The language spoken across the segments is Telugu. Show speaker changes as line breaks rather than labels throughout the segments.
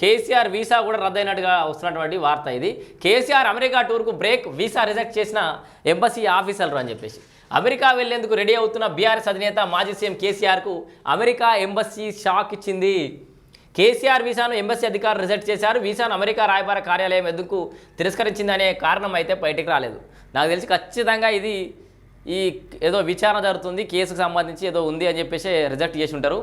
కేసీఆర్ వీసా కూడా రద్దయినట్టుగా వస్తున్నటువంటి వార్త ఇది. కేసీఆర్ అమెరికా టూర్కు బ్రేక్ వీసా రిజెక్ట్ చేసిన ఎంబసీ ఆఫీసర్లు అని చెప్పేసి. అమెరికా వెళ్ళేందుకు రెడీ అవుతున్న బీఆర్ఎస్ అధినేత మాజీ సీఎం కేసీఆర్కు అమెరికా ఎంబసీ షాక్ ఇచ్చింది. కేసీఆర్ వీసాను ఎంబసీ అధికారులు రిజెక్ట్ చేశారు. వీసాను అమెరికా రాయబార కార్యాలయం ఎందుకు తిరస్కరించిందనే కారణం అయితే బయటికి రాలేదు. నాకు తెలిసి ఖచ్చితంగా ఇది ఈ ఏదో విచారణ జరుగుతుంది. కేసుకు సంబంధించి ఏదో ఉంది అని చెప్పేసి రిజెక్ట్ చేసి ఉంటారు.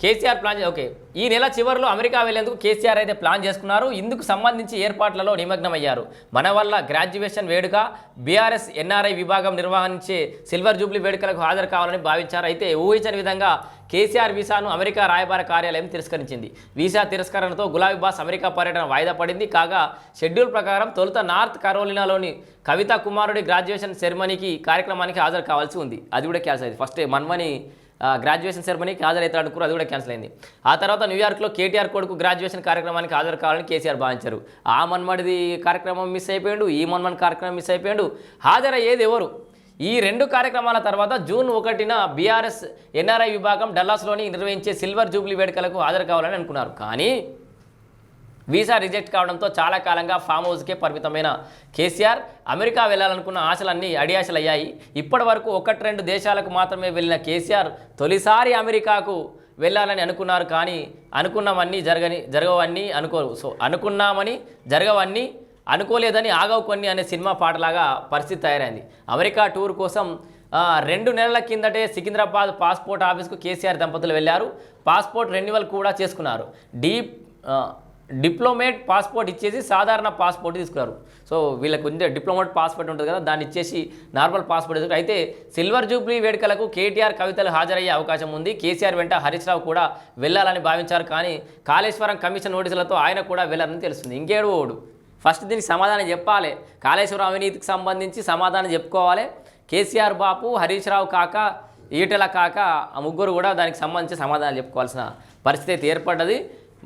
KCR plan okay. ఈ నెల చివరిలో అమెరికా వెళ్ళేందుకు కేసీఆర్ అయితే ప్లాన్ చేసుకున్నారు. ఇందుకు సంబంధించి ఏర్పాట్లలో నిమగ్నమయ్యారు. మన వల్ల గ్రాడ్యుయేషన్ వేడుక బీఆర్ఎస్ ఎన్ఆర్ఐ విభాగం నిర్వహించే సిల్వర్ జూబ్లీ వేడుకలకు హాజరు కావాలని భావించారు. అయితే ఊహించని విధంగా కేసీఆర్ వీసాను అమెరికా రాయబార కార్యాలయం తిరస్కరించింది. వీసా తిరస్కరణతో గులాబీ బాస్ అమెరికా పర్యటన వాయిదా పడింది. కాగా షెడ్యూల్ ప్రకారం తొలుత నార్త్ కరోలినాలోని కవిత కుమారుడి గ్రాడ్యుయేషన్ సెరమనీకి కార్యక్రమానికి హాజరు కావాల్సి ఉంది. అది కూడా క్యాన్సిల్ అయింది. ఫస్ట్ మన్మని గ్రాడ్యుయేషన్ సెరమనీకి హాజరవుతాడు అనుకున్నారు. అది కూడా క్యాన్సిల్ అయింది. ఆ తర్వాత న్యూయార్క్లో కేటీఆర్ కొడుకు గ్రాడ్యుయేషన్ కార్యక్రమానికి హాజరు కావాలని కేసీఆర్ భావించారు. ఆ మన్మడిది కార్యక్రమం మిస్ అయిపోయాడు ఈ మన్మన్ కార్యక్రమం మిస్ అయిపోయాడు. హాజరయ్యేది ఎవరు? ఈ రెండు కార్యక్రమాల తర్వాత జూన్ ఒకటిన బీఆర్ఎస్ ఎన్ఆర్ఐ విభాగం డల్లాస్లోని నిర్వహించే సిల్వర్ జూబ్లీ వేడుకలకు హాజరు కావాలని అనుకున్నారు. కానీ వీసా రిజెక్ట్ కావడంతో చాలా కాలంగా ఫామ్ హౌస్కే పరిమితమైన కేసీఆర్ అమెరికా వెళ్ళాలనుకున్న ఆశలన్నీ అడియాశలు అయ్యాయి ఇప్పటి వరకు ఒకటి రెండు దేశాలకు మాత్రమే వెళ్ళిన కేసీఆర్ తొలిసారి అమెరికాకు వెళ్ళాలని అనుకున్నారు కానీ అనుకున్నవన్నీ జరగని జరగవన్నీ అనుకోరు సో అనుకున్నామని జరగవన్నీ అనుకోలేదని ఆగవు కొన్ని అనే సినిమా పాటలాగా పరిస్థితి తయారైంది. అమెరికా టూర్ కోసం రెండు నెలల కిందటే సికింద్రాబాద్ పాస్పోర్ట్ ఆఫీస్కు కేసీఆర్ దంపతులు వెళ్ళారు. పాస్పోర్ట్ రెన్యువల్ కూడా చేసుకున్నారు. డీప్ డిప్లొమేట్ పాస్పోర్ట్ ఇచ్చేసి సాధారణ పాస్పోర్ట్ తీసుకున్నారు. సో వీళ్ళకు ఉండే డిప్లొమేట్ పాస్పోర్ట్ ఉంటుంది కదా దాన్ని ఇచ్చేసి నార్మల్ పాస్పోర్ట్ తీసుకున్నారు అయితే సిల్వర్ జూబ్లీ వేడుకలకు కేటీఆర్ కవితలు హాజరయ్యే అవకాశం ఉంది. కేసీఆర్ వెంట హరీష్ రావు కూడా వెళ్ళాలని భావించారు. కానీ కాళేశ్వరం కమిషన్ నోటీసులతో ఆయన కూడా వెళ్ళారని తెలుస్తుంది. ఇంకేడు ఓడు? ఫస్ట్ దీనికి సమాధానం చెప్పాలి. కాళేశ్వరం అవినీతికి సంబంధించి సమాధానం చెప్పుకోవాలి. కేసీఆర్ బాపు హరీష్ రావు కాక ఈటెల కాక ఆ ముగ్గురు కూడా దానికి సంబంధించి సమాధానం చెప్పుకోవాల్సిన పరిస్థితి అయితే ఏర్పడ్డది.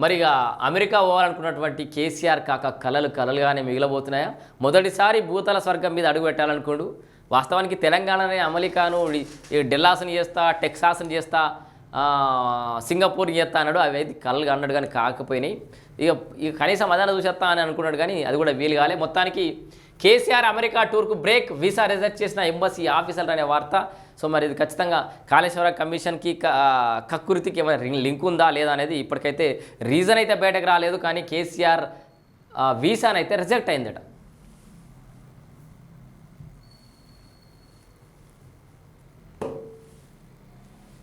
మరి ఇక అమెరికా పోవాలనుకున్నటువంటి కేసీఆర్ కాక కలలు కలలుగానే మిగిలబోతున్నాయా? మొదటిసారి భూతల స్వర్గం మీద అడుగు పెట్టాలనుకోడు. వాస్తవానికి తెలంగాణనే అమెరికాను ఈ- డెల్లాస్ని చేస్తా టెక్సాస్ని చేస్తా ఆ, సింగపూర్ చేస్తా అన్నాడు. అవి అయితే కలలుగా అన్నాడు కానీ కాకపోయినాయి. ఇక ఇక కనీసం అదన చూసేస్తా అని అనుకున్నాడు కానీ అది కూడా వీలు కాలే. మొత్తానికి కేసీఆర్ అమెరికా టూర్కు బ్రేక్ వీసా రిజర్వ్ చేసిన ఎంబసీ ఆఫీసర్ అనే వార్త సో మరి ఇది ఖచ్చితంగా కాళేశ్వర కమిషన్కి క- కక్కుర్తికి ఏమైనా రి- లింక్ ఉందా లేదా అనేది ఇప్పటికైతే రీజన్ అయితే బయటకు రాలేదు కానీ కేసీఆర్ వీసానైతే రిజెక్ట్ అయిందట.